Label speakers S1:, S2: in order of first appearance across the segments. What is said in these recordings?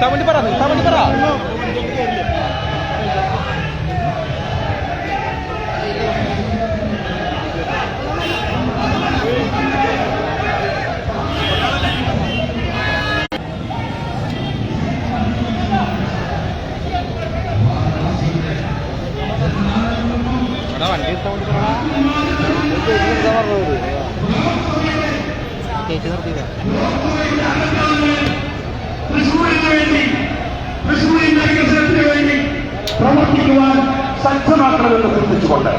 S1: നിർത്താൻ വേണ്ടി പറ നിർത്താൻ വേണ്ടി പറ. വണ്ടി നിർത്താൻ വേണ്ടി പറഞ്ഞത് ചേച്ചി നിർത്തിയില്ല?
S2: വേണ്ടി തൃശ്ശൂരിന്റെ വികസനത്തിന് വേണ്ടി പ്രവർത്തിക്കുവാൻ സജ്ജമാക്കണമെന്ന് ചിന്തിച്ചുകൊണ്ട്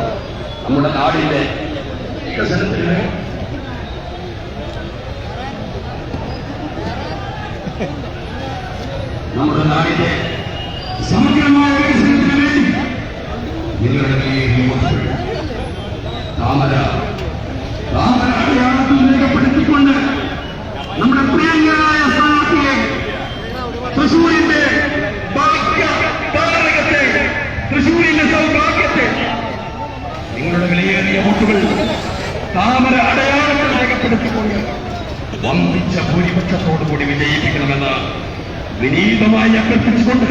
S2: നമ്മുടെ നാടിന്റെ വികസനത്തിന് നമ്മുടെ നാടിന്റെ സമഗ്രമായ വികസനത്തിന് വേണ്ടി നിങ്ങളുടെ കയ്യിൽ വോട്ടുകൾ താമര താമര അടയാളത്തിൽ രേഖപ്പെടുത്തിക്കൊണ്ട് നമ്മുടെ പ്രിയങ്കരായ താമര അടയാളങ്ങൾ രേഖപ്പെടുത്തിക്കൊണ്ട് വമ്പിച്ച ഭൂരിപക്ഷത്തോടുകൂടി വിജയിപ്പിക്കണമെന്ന് വിനീതമായി അഭ്യർത്ഥിച്ചുകൊണ്ട്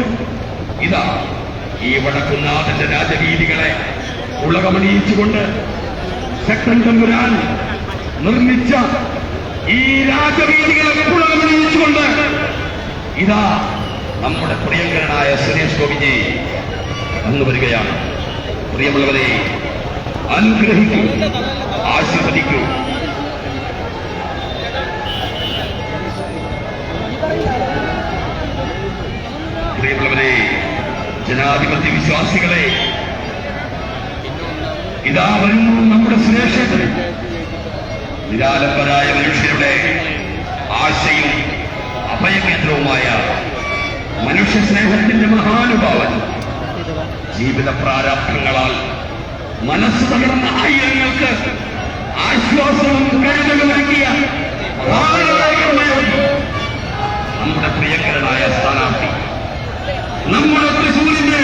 S2: ഇതാ ഈ വടക്കുന്നാഥന്റെ രാജരീതികളെ ഉളകമണിയിച്ചുകൊണ്ട് ശക്തൻ തമ്പുരാൻ നിർമ്മിച്ച ഈ രാജവീതികളെ ഉളകമണിയിച്ചുകൊണ്ട് ഇതാ നമ്മുടെ പ്രിയങ്കരനായ സുരേഷ് ഗോപിജി വന്നു വരികയാണ് പ്രിയമുള്ളവരെ അനുഗ്രഹിക്കൂ. ആശീർവദിക്കൂ. പ്രിയമുള്ളവരെ ജനാധിപത്യ വിശ്വാസികളെ ഇതാ വരുന്നു നമ്മുടെ സുരേഷൻ നിരാലംബരായ മനുഷ്യരുടെ ആശയും അഭയകേന്ദ്രവുമായ മനുഷ്യ സ്നേഹത്തിന്റെ മഹാനുഭാവൻ. ജീവിത പ്രാരാബ്ദങ്ങളാൽ മനസ്സ് തകർന്ന ആയിരങ്ങൾക്ക് ആശ്വാസവും കരുതലും നൽകിയ നമ്മുടെ പ്രിയങ്കരനായ സ്ഥാനാർത്ഥി. നമ്മുടെ തൃശൂരിന്റെ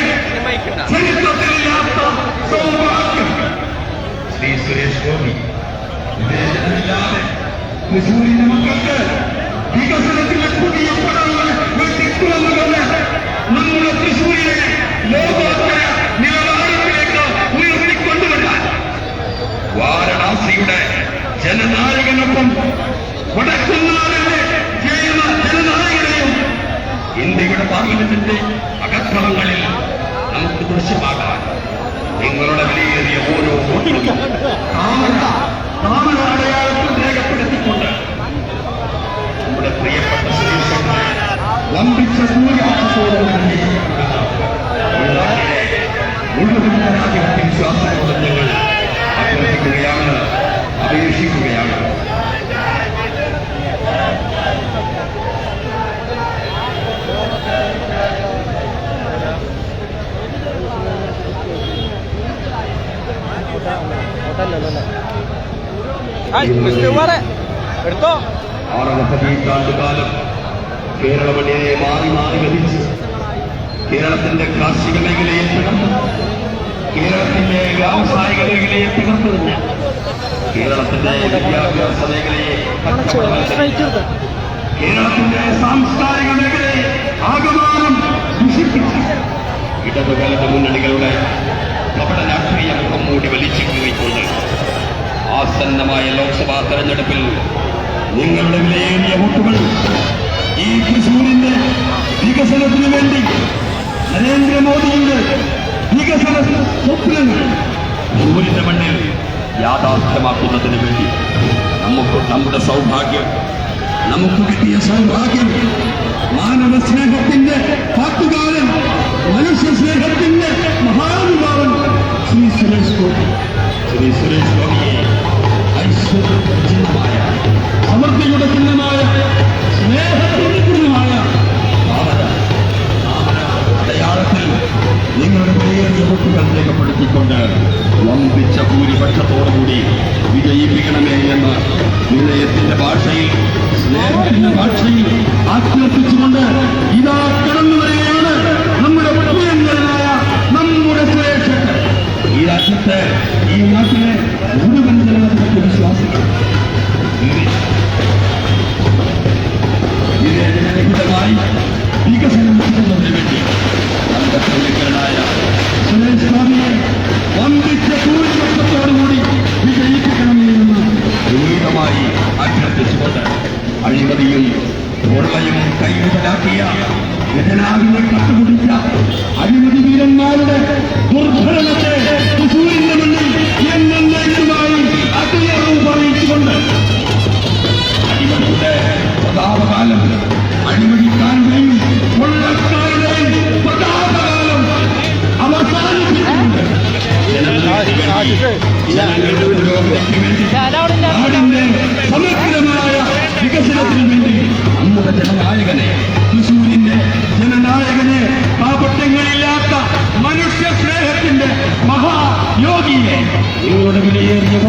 S2: ചരിത്രത്തിലില്ലാത്ത സൗഭാഗ്യം. ശ്രീ സുരേഷ് ഗോപി. വിവേചനമില്ലാതെ തൃശൂരിന്റെ മക്കൾക്ക് വികസനത്തിന്റെ പുതിയ പടങ്ങൾ വെട്ടിത്തുറന്നുകൊണ്ട് നമ്മുടെ തൃശൂരിലെ ലോകോത്തര ജനനായകനൊപ്പം വടക്കുന്നാളിന്റെ ചെയ്യുന്ന ജനനായകനെയും ഇന്ത്യയുടെ പാർലമെന്റിന്റെ അകത്തളങ്ങളിൽ നമുക്ക് ദൃശ്യമാകാൻ നിങ്ങളുടെ വിലയേറിയ ഓരോ വോട്ടുകളും രേഖപ്പെടുത്തിക്കൊണ്ട് നമ്മുടെ പ്രിയപ്പെട്ട വമ്പിച്ച സൂര്യാക്ഷത്തോടുകൂടി
S1: എടുത്തോ.
S2: പതിറ്റാണ്ടുകാലം കേരള മണ്ണിനെ മാറി മാറി ഗതിച്ച് കേരളത്തിന്റെ കാർഷിക മേഖലയെ തകർത്ത് കേരളത്തിന്റെ വ്യാവസായിക മേഖലയെ തകർത്തതിന് കേരളത്തിന്റെ വിദ്യാഭ്യാസ മേഖലയെ കേരളത്തിന്റെ സാംസ്കാരിക മേഖലയെ ആകമാനം ദുഷിപ്പിച്ച്. ഇടതുകാലത്ത് മുന്നണികളുടെ കപട രാഷ്ട്രീയ മുഖം മൂടി വലിച്ചു കീറിക്കൊണ്ട് ആസന്നമായ ലോക്സഭാ തെരഞ്ഞെടുപ്പിൽ നിങ്ങളുടെ വിലയേറിയ വോട്ടുകൾ ഈ തൃശൂരിന്റെ വികസനത്തിന് വേണ്ടി നരേന്ദ്രമോദിയുടെ വികസന സ്വപ്നങ്ങൾ തൃശൂരിന്റെ മണ്ണിൽ യാഥാർത്ഥ്യമാക്കുന്നതിന് വേണ്ടി നമുക്ക് നമ്മുടെ സൗഭാഗ്യം നമുക്ക് കിട്ടിയ സൗഭാഗ്യം മാനവ സ്നേഹത്തിന്റെ പാട്ടുകാരൻ മനുഷ്യ സ്നേഹത്തിന്റെ മഹാനുഭാവൻ ശ്രീ സുരേഷ് ഗോപി. ശ്രീ സുരേഷ് വോട്ടുകൾ രേഖപ്പെടുത്തിക്കൊണ്ട് വമ്പിച്ച ഭൂരിപക്ഷത്തോടുകൂടി വിജയിപ്പിക്കണമേ എന്ന് വിനയത്തിന്റെ ഭാഷയിൽ സ്നേഹത്തിന്റെ ഭാഷയിൽ ആക്രമിച്ചുകൊണ്ട് ഇതാ അഴിമതിയും ഓർമ്മയും കൈവിടലാക്കിയ ഗജനാവിനെ കട്ടുപിടിച്ച അഴിമതി വീരന്മാരുടെ ദുർഭരണത്തെ വികസനത്തിന് അന്നത്തെ ജനനായകനെ തൃശൂരിന്റെ ജനനായകനെ പാപട്ടങ്ങളില്ലാത്ത മനുഷ്യ സ്നേഹത്തിന്റെ മഹായോഗിയെ നിങ്ങൾ